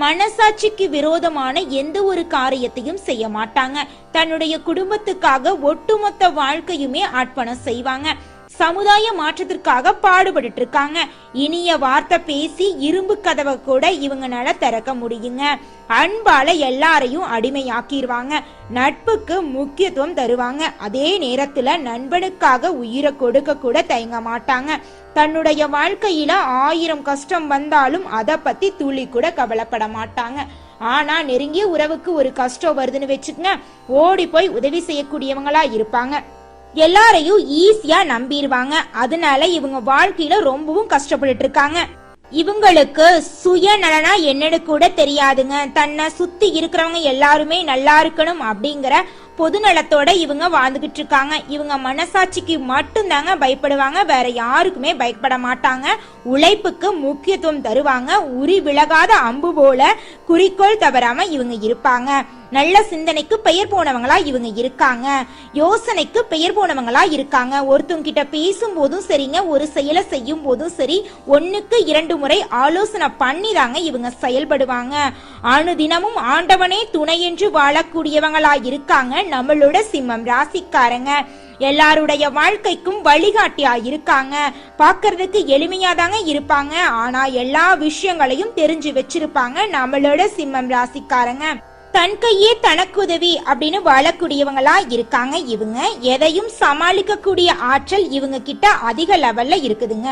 மனசாட்சிக்கு விரோதமான எந்த ஒரு காரியத்தையும் செய்ய மாட்டாங்க. தன்னுடைய குடும்பத்துக்காக ஒட்டுமொத்த வாழ்க்கையுமே அர்ப்பணம் செய்வாங்க. சமுதாய மாற்றத்திற்காக பாடுபட்டு இருக்காங்க இனிய வார்த்தை பேசி இரும்பு கதவை கூட இவங்கனால திறக்க முடியுங்க. அன்பால எல்லாரையும் அடிமையாக்கிடுவாங்க நட்புக்கு முக்கியத்துவம் தருவாங்க. அதே நேரத்துல நண்பனுக்காக உயிரை கொடுக்க கூட தயங்க மாட்டாங்க. தன்னுடைய வாழ்க்கையில ஆயிரம் கஷ்டம் வந்தாலும் அதை பத்தி துளி கூட கவலைப்பட மாட்டாங்க. ஆனா நெருங்கிய உறவுக்கு ஒரு கஷ்டம் வருதுன்னு வச்சுக்கங்க. ஓடி போய் உதவி செய்யக்கூடியவங்களா இருப்பாங்க. எல்லாரையும் ஈஸியா நம்பிடுவாங்க. அதனால இவங்க வாழ்க்கையில ரொம்பவும் கஷ்டப்பட்டுட்டு இருக்காங்க இவங்களுக்கு சுயநலனா என்னன்னு கூட தெரியாதுங்க. தன்னை சுத்தி இருக்கிறவங்க எல்லாருமே நல்லா இருக்கணும் அப்படிங்கிற பொதுநலத்தோட இவங்க வாழ்ந்துகிட்டு இருக்காங்க இவங்க மனசாட்சிக்கு மட்டும்தாங்க பயப்படுவாங்க. வேற யாருக்குமே பயப்பட மாட்டாங்க. உழைப்புக்கு முக்கியத்துவம் தருவாங்க. உரி விலகாத அம்பு போல குறிக்கோள் தவறாம இவங்க இருப்பாங்க. நல்ல சிந்தனைக்கு பெயர் போனவங்களா இவங்க இருக்காங்க. யோசனைக்கு பெயர் போனவங்களா இருக்காங்க. ஒருத்தவங்க கிட்ட பேசும் போதும் சரிங்க ஒரு செயலை செய்யும் போதும் சரி ஒன்னுக்கு இரண்டு முறை ஆலோசனை பண்ணி தாங்க இவங்க செயல்படுவாங்க. அணுதினமும் ஆண்டவனே துணை என்று வாழக்கூடியவங்களா இருக்காங்க. நம்மளோட சிம்மம் ராசிக்காரங்க. எல்லாருடைய வாழ்க்கைக்கும் வழிகாட்டியா இருக்காங்க. பாக்குறதுக்கு எளிமையா தாங்க இருப்பாங்க. ஆனா எல்லா விஷயங்களையும் தெரிஞ்சு வச்சிருப்பாங்க. நம்மளோட சிம்மம் ராசிக்காரங்க. தன் கையே தனக்கு உதவி அப்படின்னு வாழக்கூடியவங்களா இருக்காங்க இவங்க. எதையும் சமாளிக்கக்கூடிய ஆற்றல் இவங்க கிட்ட அதிக லெவல்ல இருக்குதுங்க.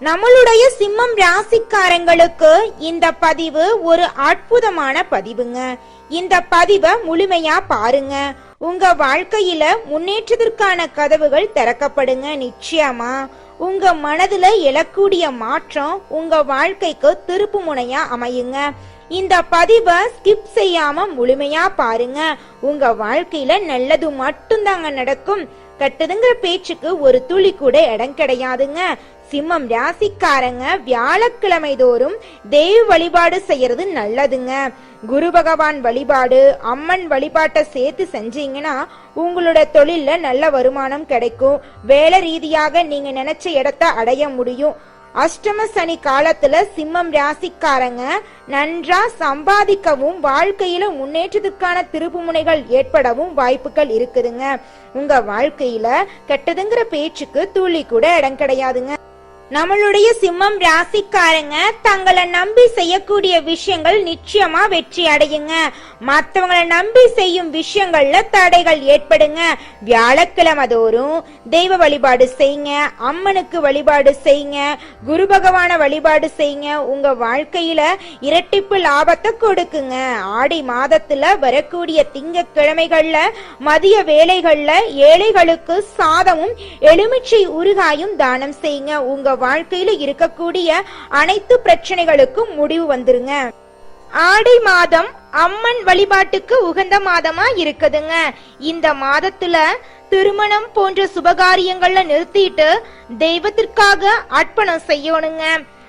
நம்மளுடைய சிம்மம் ராசிக்காரங்களுக்கு இந்த பதிவு ஒரு அற்புதமான பதிவுங்க. இந்த பதிவை முழுமையா பாருங்க. உங்க வாழ்க்கையில முன்னேற்றத்திற்கான கதவுகள் திறக்கப்படுங்க நிச்சயமா. உங்க மனதுல எழக்கூடிய மாற்றம் உங்க வாழ்க்கைக்கு திருப்பு முனையா அமையுங்க. இந்த பதிவை ஸ்கிப் செய்யாம முழுமையா பாருங்க. உங்க வாழ்க்கையில நல்லது மட்டும்தாங்க நடக்கும். கட்டுதுங்கிற பேச்சுக்கு ஒரு துளி கூட இடம் கிடையாதுங்க. சிம்மம் ராசிக்காரங்க வியாழக்கிழமை தோறும் தெய்வ வழிபாடு செய்யறது நல்லதுங்க. குரு பகவான் வழிபாடு அம்மன் வழிபாட்டை சேர்த்து செஞ்சீங்கன்னா உங்களோட தொழில்ல நல்ல வருமானம் கிடைக்கும். வேலை ரீதியாக நீங்க நினைச்ச இடத்த அடைய முடியும். அஷ்டம சனி காலத்துல சிம்மம் ராசிக்காரங்க நன்றா சம்பாதிக்கவும் வாழ்க்கையில முன்னேற்றத்துக்கான திருப்புமுனைகள் ஏற்படவும் வாய்ப்புகள் இருக்குதுங்க. உங்க வாழ்க்கையில கெட்டதுங்கிற பேச்சுக்கு துளி கூட இடம் கிடையாதுங்க. நம்மளுடைய சிம்மம் ராசிக்காரங்க தங்களை நம்பி செய்யக்கூடிய விஷயங்கள் நிச்சயமா வெற்றி அடையுங்க. மற்றவங்களை நம்பி செய்யும் விஷயங்கள்ல தடைகள் ஏற்படுங்க. வியாழக்கிழமை தோறும் தெய்வ வழிபாடு செய்யுங்க. அம்மனுக்கு வழிபாடு செய்யுங்க. குரு பகவான வழிபாடு செய்யுங்க. உங்க வாழ்க்கையில இரட்டிப்பு லாபத்தை கொடுக்குங்க. ஆடி மாதத்துல வரக்கூடிய திங்கக்கிழமைகள்ல மதிய வேலைகள்ல ஏழைகளுக்கு சாதமும் எலுமிச்சை ஊறுகாயும் தானம் செய்யுங்க. உங்க வாழ்க்கையில இருக்கக்கூடிய அனைத்து பிரச்சனைகளுக்கும் முடிவு வந்துருங்க. ஆடி மாதம் அம்மன் வழிபாட்டுக்கு உகந்த மாதமா இருக்குதுங்க. இந்த மாதத்துல திருமணம் போன்ற சுபகாரியங்கள்ல நிறுத்திட்டு தெய்வத்திற்காக அர்ப்பணம் செய்யணுங்க.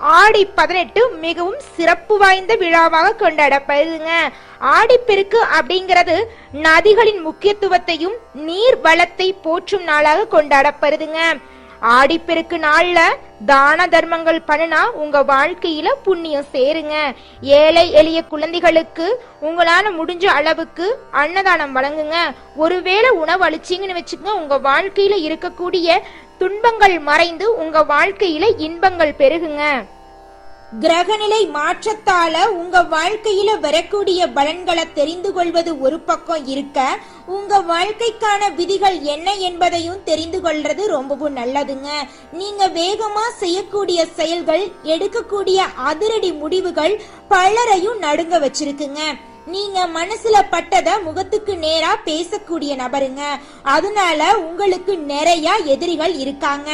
ஆடி பதினெட்டு மிகவும் சிறப்பு வாய்ந்த விழாவாக கொண்டாடப்படுதுங்க. ஆடிப்பெருக்கு அப்படிங்கிறது நதிகளின் முக்கியத்துவத்தையும் நீர் வளத்தை போற்றும் நாளாக கொண்டாடப்படுதுங்க. ஆடிப்பெருக்கு நாள்ல தான தர்மங்கள் பண்ணுனா உங்க வாழ்க்கையில புண்ணியம் சேருங்க. ஏழை எளிய குழந்தைகளுக்கு உங்களால முடிஞ்ச அளவுக்கு அன்னதானம் வழங்குங்க. ஒருவேளை உணவு அளிச்சீங்கன்னு வச்சுக்கோங்க உங்க வாழ்க்கையில இருக்கக்கூடிய துன்பங்கள் மறைந்து உங்க வாழ்க்கையில இன்பங்கள் பெருகுங்க. கிரகநிலை மாற்றத்தால உங்க வாழ்க்கையில வரக்கூடிய பலன்களை தெரிந்து கொள்வது ஒரு பக்கம் இருக்க உங்க வாழ்க்கைக்கான விதிகள் என்ன என்பதையும் தெரிந்து கொள்றது ரொம்பவும் நல்லதுங்க. நீங்க வேகமா செய்யக்கூடிய செயல்கள் எடுக்கக்கூடிய அதிரடி முடிவுகள் பலரையும் நடுங்க வச்சிருக்குங்க. நீங்க மனசுல பட்டத முகத்துக்கு நேரா பேசக்கூடிய நபருங்க. அதனால உங்களுக்கு நிறைய எதிரிகள் இருக்காங்க.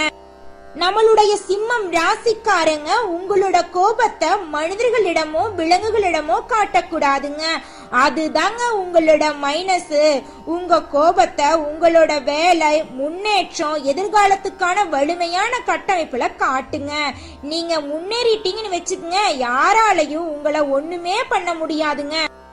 நம்மளுடைய சிம்மம் ராசிக்காரங்க உங்களோட கோபத்தை மனிதர்களிடமோ விலங்குகளிடமோ காட்டக்கூடாதுங்க. அதுதாங்க உங்களோட மைனஸ் உங்க கோபத்தை உங்களோட வேலை முன்னேற்றம் எதிர்காலத்துக்கான வலிமையான கட்டமைப்புல காட்டுங்க. நீங்க முன்னேறிட்டீங்கன்னு வச்சுக்கோங்க யாராலையும் உங்களை ஒண்ணுமே பண்ண முடியாதுங்க.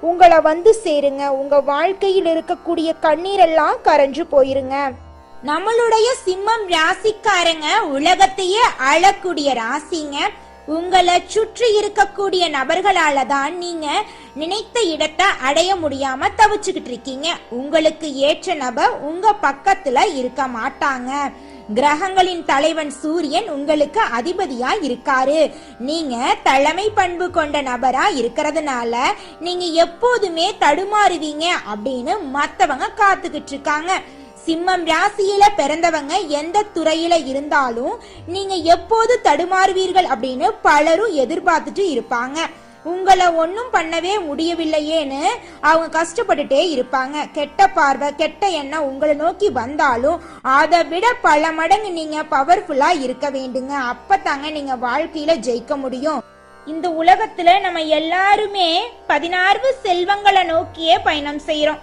உங்களை வந்து சேருங்க. உங்க வாழ்க்கையில் இருக்கக்கூடிய கண்ணீரெல்லாம் கரைஞ்சு போயிருங்க. நம்மளுடைய சிம்மம் ராசிக்காரங்க உலகத்தையே அழக்கூடிய ராசிங்க. உங்களை சுற்றி இருக்கக்கூடிய நபர்களால தான் நீங்க நினைத்த இடத்தை அடைய முடியாம தவிச்சுக்கிட்டு இருக்கீங்க. உங்களுக்கு ஏற்ற நபர் உங்க பக்கத்துல இருக்க மாட்டாங்க. கிரகங்களின் தலைவன் சூரியன் உங்களுக்கு அதிபதியா இருக்காரு. நீங்க தலைமை பண்பு கொண்ட நபரா இருக்கிறதுனால நீங்க எப்போதுமே தடுமாறுவீங்க அப்படின்னு மத்தவங்க காத்துக்கிட்டு இருக்காங்க. சிம்மம் ராசியில பிறந்தவங்க எந்த துறையில இருந்தாலும் நீங்க எப்போது தடுமாறுவீர்கள் அப்படின்னு பலரும் எதிர்பார்த்துட்டு இருப்பாங்க. உங்களை ஒன்றும் பண்ணவே முடியவில்லையேன்னு அவங்க கஷ்டப்பட்டுட்டே இருப்பாங்க. கெட்ட பார்வை கெட்ட எண்ணம் உங்களை நோக்கி வந்தாலும் அதை விட பல மடங்கு நீங்க பவர்ஃபுல்லா இருக்க வேண்டுங்க. அப்பதாங்க நீங்க வாழ்க்கையில ஜெயிக்க முடியும். இந்த உலகத்துல நம்ம எல்லாருமே பதினாறு செல்வங்களை நோக்கியே பயணம் செய்யறோம்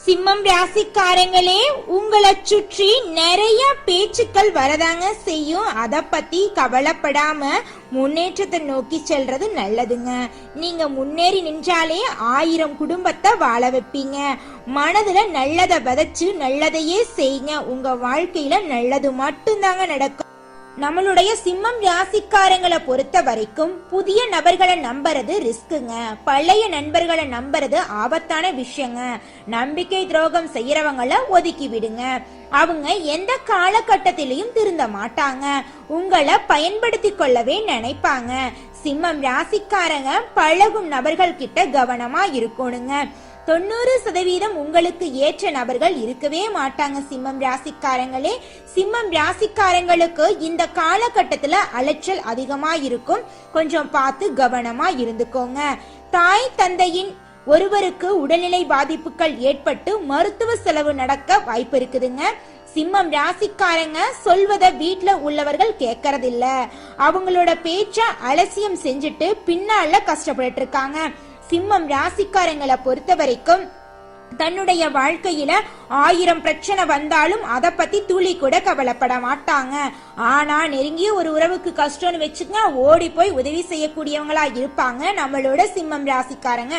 சிம்மம் ராசிக்காரங்களே உங்களை சுற்றி நிறைய பேச்சுக்கள் வரதாங்க செய்யும். அத பத்தி கவலைப்படாம முன்னேற்றத்தை நோக்கி செல்றது நல்லதுங்க. நீங்க முன்னேறி நின்றாலே ஆயிரம் குடும்பத்தை வாழ வைப்பீங்க. மனதுல நல்லதை விதைச்சு நல்லதையே செய்யுங்க. உங்க வாழ்க்கையில நல்லது மட்டும்தாங்க நடக்கும். நம்மளுடைய சிம்மம் ராசிக்காரங்களை பொறுத்த வரைக்கும் புதிய நபர்களை நம்புறது ரிஸ்க்குங்க. பழைய நண்பர்களை நம்புறது ஆபத்தான விஷயங்க. நம்பிக்கை துரோகம் செய்யறவங்கள ஒதுக்கி விடுங்க. அவங்க எந்த காலகட்டத்திலையும் திருந்த மாட்டாங்க. உங்களை பயன்படுத்தி கொள்ளவே நினைப்பாங்க. சிம்மம் ராசிக்காரங்க பழகும் நபர்கள் கிட்ட கவனமா இருக்கணுங்க. தொண்ணூறு சதவீதம் உங்களுக்கு ஏற்ற நபர்கள் இருக்கவே மாட்டாங்க சிம்மம் ராசிக்காரங்களே. சிம்மம் ராசிக்காரங்களுக்கு இந்த காலகட்டத்துல அலைச்சல் அதிகமா இருக்கும். கொஞ்சம் பார்த்து கவனமா இருந்துக்கோங்க. தாய் தந்தையின் ஒருவருக்கு உடல்நிலை பாதிப்புகள் ஏற்பட்டு மருத்துவ செலவு நடக்க வாய்ப்பு இருக்குதுங்க. சிம்மம் ராசிக்காரங்க சொல்வத வீட்ல உள்ளவர்கள் கேட்கறதில்ல அவங்களோட பேச்ச அலசியம் செஞ்சுட்டு பின்னால கஷ்டப்பட்டு இருக்காங்க சிம்மம் ராசிக்காரங்களை பொறுத்த வரைக்கும் தன்னுடைய வாழ்க்கையில ஆயிரம் பிரச்சனை வந்தாலும் அத பத்தி துளி கூட கவலைப்பட மாட்டாங்க. ஆனா நெருங்கிய ஒரு உறவுக்கு கஷ்டம்னு வச்சுக்கங்க ஓடி போய் உதவி செய்யக்கூடியவங்களா இருப்பாங்க நம்மளோட சிம்மம் ராசிக்காரங்க.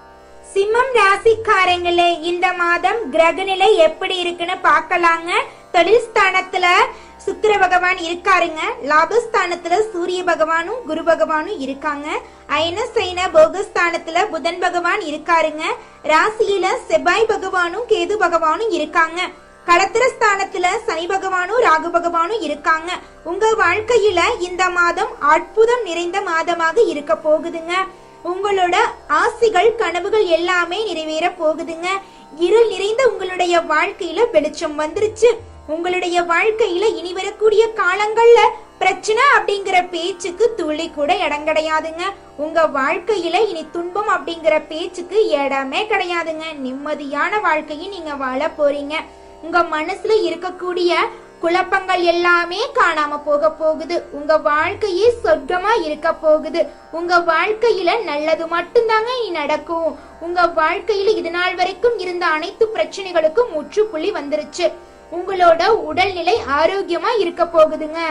சிம்மம் ராசிக்காரங்களே இந்த மாதம் கிரகநிலை எப்படி இருக்குன்னு பார்க்கலாங்க. தொழில் ஸ்தானத்துல சுக்கிர பகவான் இருக்காருங்க. லாபஸ்தானத்துல சூரிய பகவானும் குரு பகவானும் இருக்காங்க. அயன சைன போகஸ்தானத்துல புதன் பகவான் இருக்காருங்க. ராசியில செவ்வாய் பகவானும் கேது பகவானும் இருக்காங்க. களத்திரஸ்தானத்துல சனி பகவானும் ராகு பகவானும் இருக்காங்க. உங்க வாழ்க்கையில இந்த மாதம் அற்புதம் நிறைந்த மாதமாக இருக்க போகுதுங்க. உங்களோட ஆசைகள் கனவுகள் எல்லாமே நிறைவேற போகுதுங்க. இருள் நிறைந்த உங்களுடைய வாழ்க்கையில வெளிச்சம் வந்துருச்சு. உங்களுடைய வாழ்க்கையில இனி வரக்கூடிய காலங்கள்ல பிரச்சனை அப்படிங்கிற பேச்சுக்கு துளி கூட இடம் கிடையாதுங்க. உங்க வாழ்க்கையில இனி துன்பம் அப்படிங்கிற பேச்சுக்கு இடமே கிடையாதுங்க. நிம்மதியான வாழ்க்கையை நீங்க வாழ போறீங்க. உங்க மனசுல இருக்கக்கூடிய குழப்பங்கள் எல்லாமே காணாம போக போகுது. உங்க வாழ்க்கையே சொர்க்கமா இருக்க போகுது. உங்க வாழ்க்கையில நல்லது மட்டும்தாங்க இனி நடக்கும். உங்க வாழ்க்கையில இது நாள் வரைக்கும் இருந்த அனைத்து பிரச்சனைகளுக்கும் முற்றுப்புள்ளி வந்துருச்சு. உங்களோட உடல்நிலை ஆரோக்கியமா இருக்க போகுதுங்க.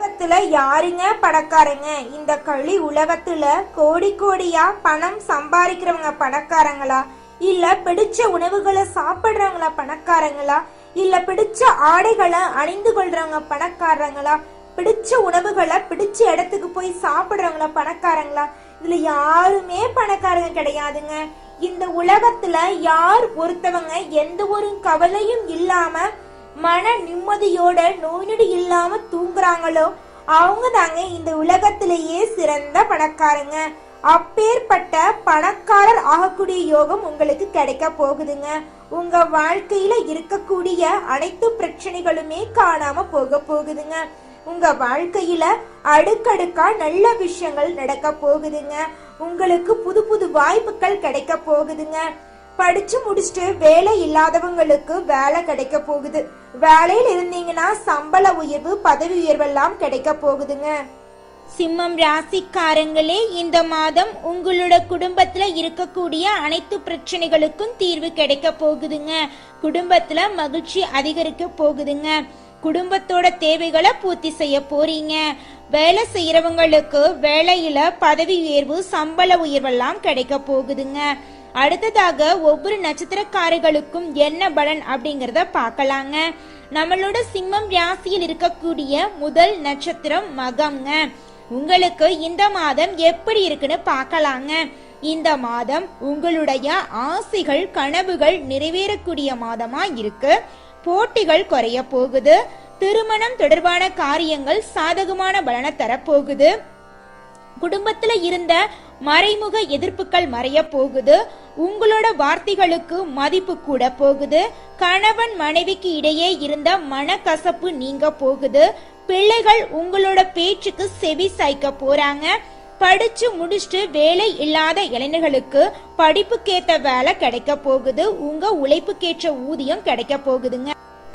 உலகத்துல யாருங்க பணக்காரங்க? இந்த களி உலகத்துல கோடி கோடியா பணம் சம்பாதிக்கிறவங்க பணக்காரங்களா? இல்ல பிடிச்ச உணவுகளை சாப்பிடுறவங்களா பணக்காரங்களா? இல்ல பிடிச்ச ஆடைகளை அணிந்து கொள்றவங்க பணக்காரங்களா? பிடிச்ச உணவுகளை பிடிச்ச இடத்துக்கு போய் சாப்பிடுறவங்களா பணக்காரங்களா? இதுல யாருமே பணக்காரங்க கிடையாதுங்க. இந்த உலகத்துல யார் ஒருத்தவங்க எந்த ஒரு கவலையும் இல்லாம மன நிம்மதியோட நோய் நொடி இல்லாம தூங்குறாங்களோ அவங்க தாங்க இந்த உலகத்திலேயே சிறந்த பணக்காரங்க. அப்பேற்பட்ட பணக்காரர் ஆகக்கூடிய யோகம் உங்களுக்கு கிடைக்க போகுதுங்க. உங்க வாழ்க்கையில இருக்கக்கூடிய அனைத்து பிரச்சனைகளுமே காணாம போக போகுதுங்க. உங்க வாழ்க்கையில அடுக்கடுக்கா நல்ல விஷயங்கள் நடக்க போகுதுங்க. உங்களுக்கு புது புது வாய்ப்புகள் கிடைக்க போகுதுங்க. படிச்சு முடிச்சுட்டு வேலை இல்லாதவங்களுக்கு வேலை கிடைக்க போகுது. வேலையில் இருந்தீங்கன்னா சம்பள உயர்வு பதவி உயர்வெல்லாம் கிடைக்க போகுதுங்க. சிம்மம் ராசிக்காரங்களே இந்த மாதம் உங்களோட குடும்பத்துல இருக்கக்கூடிய அனைத்து பிரச்சனைகளுக்கும் தீர்வு கிடைக்க போகுதுங்க. குடும்பத்துல மகிழ்ச்சி அதிகரிக்க போகுதுங்க. குடும்பத்தோட தேவைகளை பூர்த்தி செய்ய போறீங்க. வேலை செய்யறவங்களுக்கு வேலையில பதவி உயர்வு சம்பள உயர்வெல்லாம் கிடைக்க போகுதுங்க. அடுத்ததாக ஒவ்வொரு நட்சத்திரக்காரர்களுக்கும் என்ன பலன் அப்படிங்கறத பார்க்கலாங்க. நம்மளோட சிம்மம் ராசியில் இருக்கக்கூடிய முதல் நட்சத்திரம் மகம்ங்க. உங்களுக்கு இந்த மாதம் எப்படி இருக்குன்னு பார்க்கலாங்க. இந்த மாதம் உங்களுடைய ஆசைகள் கனவுகள் நிறைவேறக்கூடிய மாதமா இருக்கு. போட்டிகள் குறைய போகுது. திருமணம் தொடர்பான காரியங்கள் சாதகமான பலனை தரப்போகுது. குடும்பத்துல இருந்த மறைமுக எதிர்ப்புகள் மறைய போகுது. உங்களோட வார்த்தைகளுக்கு மதிப்பு கூட போகுது. கணவன் மனைவிக்கு இடையே இருந்த மனக்கசப்பு நீங்க போகுது. பிள்ளைகள் உங்களோட பேச்சுக்கு செவி சாய்க்க போறாங்க. படிச்சு முடிச்சுட்டு வேலை இல்லாத இளைஞர்களுக்கு படிப்புக்கேத்த வேலை கிடைக்க போகுது. உங்க உழைப்புக்கேற்ற ஊதியம் கிடைக்க போகுதுங்க.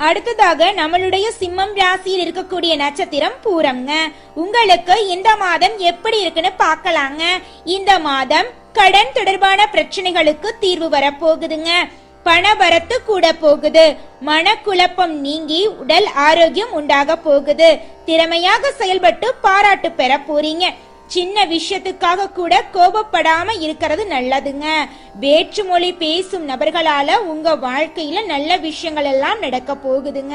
அடுத்ததாக நம்மளுடைய சிம்மம் ராசியில் இருக்கக்கூடிய நட்சத்திரம் பூரம்ங்க. உங்களுக்கு இந்த மாதம் எப்படி இருக்குன்னு பார்க்கலாங்க. இந்த மாதம் கடன் தொடர்பான பிரச்சனைகளுக்கு தீர்வு வரப்போகுதுங்க. பணவரத்து கூட போகுது. மனக்குழப்பம் நீங்கி உடல் ஆரோக்கியம் உண்டாக போகுது. திறமையாக செயல்பட்டு பாராட்டு பெற போறீங்க. சின்ன விஷயத்துக்காக கூட கோபப்படாம இருக்கிறது நல்லதுங்க. வேற்று மொழி பேசும் நபர்களால உங்க வாழ்க்கையில நல்ல விஷயங்கள் எல்லாம் நடக்க போகுதுங்க.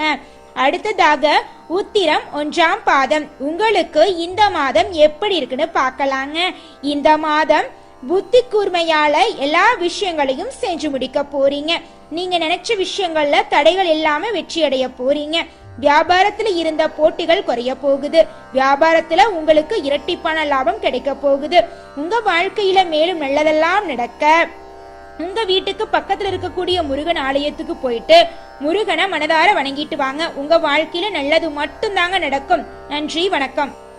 அடுத்ததாக உத்திரம் ஒன்றாம் பாதம். உங்களுக்கு இந்த மாதம் எப்படி இருக்குன்னு பார்க்கலாங்க. இந்த மாதம் புத்தி கூர்மையால எல்லா விஷயங்களையும் செஞ்சு முடிக்க போறீங்க. நீங்க நினைச்ச விஷயங்கள்ல தடைகள் இல்லாம வெற்றி அடைய போறீங்க. வியாபாரத்துல இருந்த போட்டிகள் குறைய போகுது. வியாபாரத்துல உங்களுக்கு இரட்டிப்பான லாபம் கிடைக்க போகுது. உங்க வாழ்க்கையில மேலும் நல்லதெல்லாம் நடக்க. உங்க வீட்டுக்கு பக்கத்துல இருக்கக்கூடிய முருகன் ஆலயத்துக்கு போயிட்டு முருகனை மனதார வணங்கிட்டு வாங்க. உங்க வாழ்க்கையில நல்லது மட்டும்தாங்க நடக்கும். நன்றி வணக்கம்.